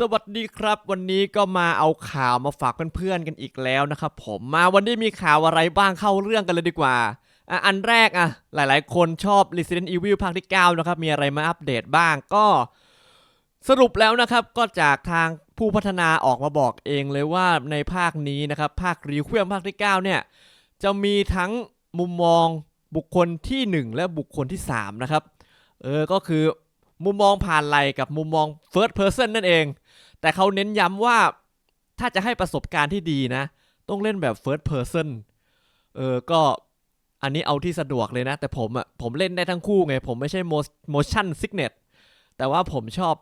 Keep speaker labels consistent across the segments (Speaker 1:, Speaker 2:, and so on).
Speaker 1: สวัสดีครับ วันนี้ก็มาเอาข่าวมาฝากเพื่อนๆกันอีกแล้วนะครับผมมาวันนี้มีข่าวอะไรบ้างเข้าเรื่องกันเลยดีกว่าอะอันแรกอะหลายๆ คนชอบ Resident Evil ภาคที่ 9 นะครับ มีอะไรมาอัปเดตบ้างก็ สรุปแล้วนะครับก็จากทางผู้พัฒนาออกมาบอกเองเลยว่าในภาคนี้นะครับ ภาครีเควมภาคที่ 9 เนี่ย จะมีทั้งมุมมองบุคคลที่ 1 และบุคคลที่ 3 นะครับ เออก็คือมุมมองผ่านไหลกับมุมมอง first person นั่นเอง แต่เขาเน้นย้ำว่าถ้าจะให้ประสบการณ์ที่ดีนะ ต้องเล่นแบบ first person เออก็อันนี้เอาที่สะดวกเลยนะ แต่ผมอะ่ะผมเล่นได้ทั้งคู่ไง ผมไม่ใช่ motion sickness แต่ว่าผมชอบ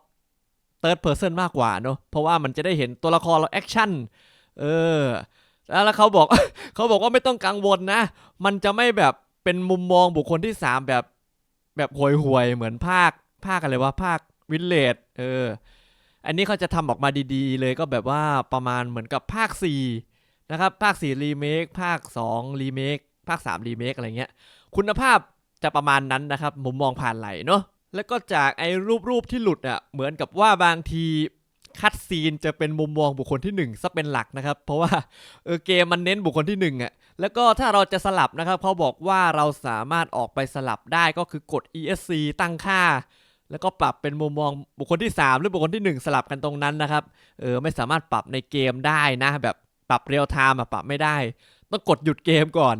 Speaker 1: third person มากกว่าเนอะเพราะว่ามันจะได้เห็นตัวละครเราแอคชั่นเออแล้วเขาบอกเขาบอกว่าไม่ต้องกังวลนะ มันจะไม่แบบเป็นมุมมองบุคคลที่สามแบบแบบห่วยห่วยๆเหมือนภาคภาคอะไรวะภาควิลเลจเออ อันนี้เขาจะทำออกมาดีๆ เลยก็แบบว่าประมาณเหมือนกับภาค 4 นะครับ ภาค 4 รีเมค ภาค 2 รีเมค ภาค 3 รีเมค อะไรเงี้ย คุณภาพจะประมาณนั้นนะครับมุมมองผ่านไหลเนาะ แล้วก็จากไอ้รูปๆที่หลุดอะ เหมือนกับว่าบางทีคัดซีนจะเป็นมุมมองบุคคลที่1ซะเป็นหลักนะครับ เพราะว่าเออเกมมันเน้นบุคคลที่1อะ แล้วก็ถ้าเราจะสลับนะครับเขาบอกว่าเราสามารถออกไปสลับได้ก็คือกด ESC ตั้งค่า แล้วก็ปรับเป็นมุมมองบุคคลที่ 3 หรือบุคคลที่ 1 สลับกันตรงนั้นนะครับ เออไม่สามารถปรับในเกมได้นะ แบบปรับเรียลไทม์อะปรับไม่ได้ ต้องกดหยุดเกมก่อน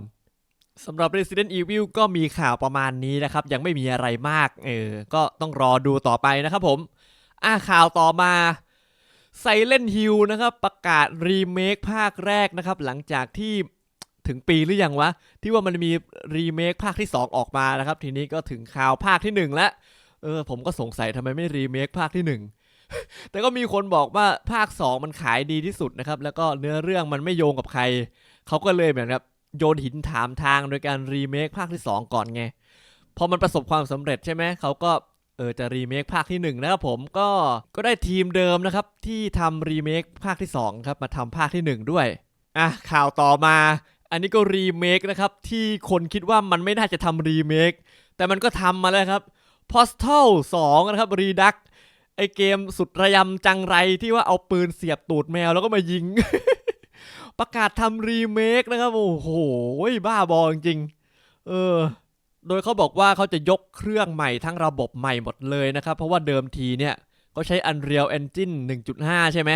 Speaker 1: สำหรับ Resident Evil ก็มีข่าวประมาณนี้นะครับ ยังไม่มีอะไรมาก เออ ก็ต้องรอดูต่อไปนะครับผม อะข่าวต่อมา Silent Hill นะครับ ประกาศรีเมคภาคแรกนะครับ หลังจากที่ถึงปีหรือยังวะ ที่ว่ามันมีรีเมคภาคที่ 2 ออกมานะครับ ทีนี้ก็ถึงข่าวภาคที่ 1 แล้ว เออ ผมก็สงสัยทำไมไม่รีเมคภาคที่1แต่ก็มีคนบอกว่าภาค 2 มันขายดีที่สุดนะครับ แล้วก็เนื้อเรื่องมันไม่โยงกับใคร เขาก็เลยเหมือนกับโยนหินถามทางโดยการรีเมคภาคที่ 2 ก่อนไง พอมันประสบความสำเร็จใช่ไหม เขาก็เออจะรีเมคภาคที่1นะครับผมก็ก็ได้ทีมเดิมนะครับ ที่ทำรีเมคภาคที่2ครับมาทำภาคที่ 1 ด้วย อะข่าวต่อมา อันนี้ก็รีเมคนะครับที่คนคิดว่ามันไม่น่าจะทำรีเมคแต่มันก็ทำมาแล้วครับ Postal 2 นะครับ Redux ไอเกมสุดระยำจังไรที่ว่าเอาปืนเสียบตูดแมวแล้วก็มายิง ประกาศทำรีเมคนะครับ โอ้โห บ้าบอจริง เออ โดยเขาบอกว่าเขาจะยกเครื่องใหม่ทั้งระบบใหม่หมดเลยนะครับ เพราะว่าเดิมทีเนี่ยเขาใช้ Unreal Engine 1.5 ใช่ไหม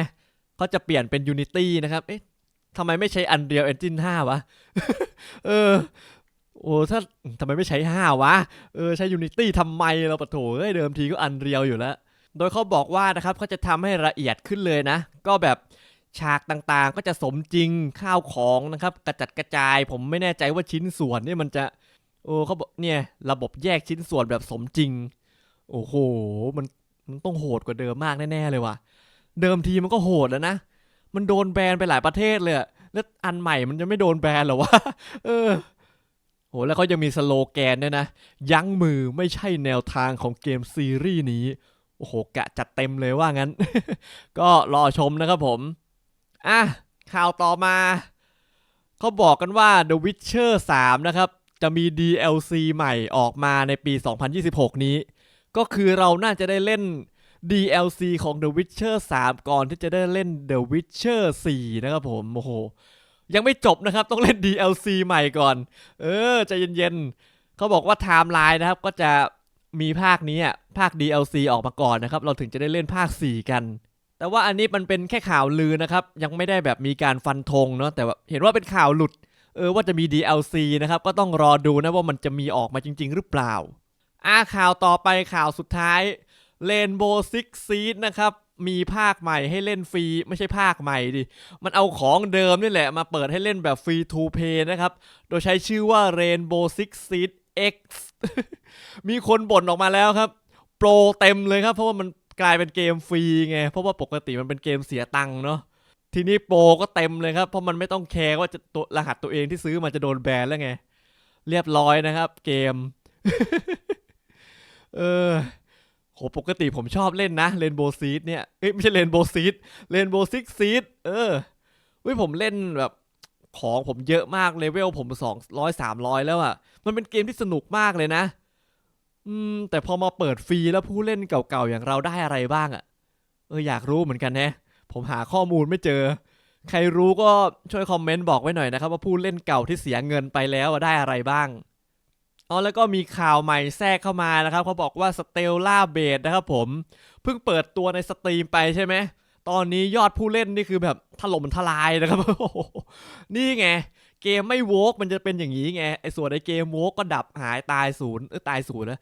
Speaker 1: เขาจะเปลี่ยนเป็น Unity นะครับ เอ๊ะทำไมไม่ใช้ Unreal Engine 5 วะ เออ โอ้ถ้าทำไมไม่ใช้ 5 วะ เออ ใช้ Unity ทำไมเราปะโถเอ้ยเดิมทีก็ Unreal อยู่แล้ว โดยเขาบอกว่านะครับเขาจะทำให้ละเอียดขึ้นเลยนะ ก็แบบฉากต่างๆ ก็จะสมจริงข้าวของนะครับ กระจัดกระจาย ผมไม่แน่ใจว่าชิ้นส่วนนี่มันจะโอ้เขาบอกเนี่ยระบบแยกชิ้นส่วนแบบสมจริง โอ้โหมันมันต้องโหดกว่าเดิมมากแน่ๆเลยว่ะ เดิมทีมันก็โหดแล้วนะ มันโดนแบนไปหลายประเทศเลยแล้วอันใหม่มันจะไม่โดนแบนหรอวะเออ โหแล้วเขายังมีสโลแกนด้วยนะ ยั้งมือไม่ใช่แนวทางของเกมซีรีส์นี้ โอ้โห กะจัดเต็มเลยว่างั้น ก็รอชมนะครับผม อะ ข่าวต่อมาเขาบอกกันว่า The Witcher 3 นะครับ จะมี DLC ใหม่ออกมาในปี 2026 นี้ ก็คือเราน่าจะได้เล่น DLC ของ The Witcher 3 ก่อนที่จะได้เล่น The Witcher 4 นะครับผม โอ้โห ยังไม่จบนะครับ ต้องเล่น DLC ใหม่ก่อน เออใจเย็นๆเขาบอกว่าไทม์ไลน์นะครับ ก็จะมีภาคนี้ภาค DLC ออกมาก่อนนะครับ เราถึงจะได้เล่นภาค 4 กัน แต่ว่าอันนี้มันเป็นแค่ข่าวลือนะครับ ยังไม่ได้แบบมีการฟันธงเนาะแต่ว่าเห็นว่าเป็นข่าวหลุด เออว่าจะมี DLC นะครับ ก็ต้องรอดูนะว่ามันจะมีออกมาจริง ๆ หรือเปล่าอ่าข่าวต่อไปข่าวสุดท้าย Rainbow Six Siege นะครับ มีภาคใหม่ให้เล่นฟรี ไม่ใช่ภาคใหม่ดิ มันเอาของเดิมนี่แหละมาเปิดให้เล่นแบบฟรี to play นะครับ โดยใช้ชื่อว่า Rainbow Six Siege X มีคนบ่นออกมาแล้วครับ โปรเต็มเลยครับ เพราะว่ามันกลายเป็นเกมฟรีไง เพราะว่าปกติมันเป็นเกมเสียตังค์เนาะทีนี้โปรก็เต็มเลยครับ เพราะมันไม่ต้องแคร์ว่าจะตัวรหัสตัวเองที่ซื้อมาจะโดนแบนแล้วไง เรียบร้อยนะครับ เกม เออ โหปกติผมชอบเล่นนะเรนโบ w ซีดเนี่ยเอ้ยไม่ใช่เรนโบ w ซีดเรนโบ w ซิกซีดเออเฮ้ยผมเล่นแบบของผมเยอะมากเลเวลผมสองร้อยสามร้อยแล้วอะ่ะ มันเป็นเกมที่สนุกมากเลยนะ อืม แต่พอมาเปิดฟรีแล้วผู้เล่นเก่าๆอย่างเราได้อะไรบ้างอะ่ะ เอออยากรู้เหมือนกันแฮะ ผมหาข้อมูลไม่เจอ ใครรู้ก็ช่วยคอมเมนต์บอกไว้หน่อยนะครับ ว่าผู้เล่นเก่าที่เสียเงินไปแล้วได้อะไรบ้าง อ๋อแล้วก็มีข่าวใหม่แทรกเข้ามานะครับเขาบอกว่าสเตลล่าเบดนะครับผมเพิ่งเปิดตัวในสตรีมไปใช่ไหมตอนนี้ยอดผู้เล่นนี่คือแบบถล่มทลายนะครับโอ้โหนี่ไงเกมไม่โวกมันจะเป็นอย่างนี้ไงไอ้ส่วนในเกมโวกก็ดับหายตายศูนย์เออตายศูนย์นะ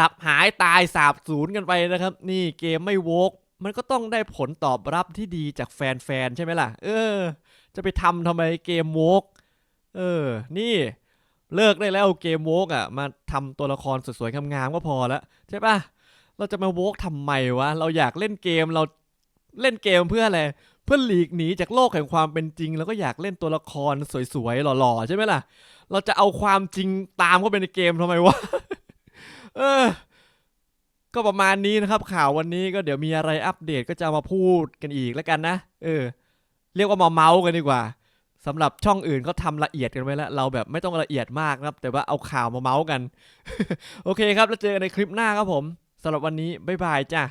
Speaker 1: ดับหายตายสาบศูนย์กันไปนะครับ นี่เกมไม่โวกมันก็ต้องได้ผลตอบรับที่ดีจากแฟนๆใช่ไหมล่ะ เออ จะไปทำทำไมเกมโวกเออ นี่ เลิกได้แล้วเกมโวกอะมาทำตัวละครสวยๆงามๆก็พอแล้วใช่ปะเราจะมาโวกทำไมวะเราอยากเล่นเกมเราเล่นเกมเพื่ออะไรเพื่อหลีกหนีจากโลกแห่งความเป็นจริง แล้วก็อยากเล่นตัวละครสวยๆหล่อๆใช่ไหมล่ะ เราจะเอาความจริงตามเข้าไปในเกมทำไมวะเออก็ประมาณนี้นะครับ ข่าววันนี้ก็เดี๋ยวมีอะไรอัปเดตก็จะมาพูดกันอีกแล้วกันนะเออ เรียกว่ามาเมาส์กันดีกว่า สำหรับช่องอื่นเขาทำละเอียดกันไว้แล้ว เราแบบไม่ต้องละเอียดมากนะครับ แต่ว่าเอาข่าวมาเมาส์กัน โอเคครับ แล้วเจอกันในคลิปหน้าครับผมสำหรับวันนี้บ๊ายบายจ้า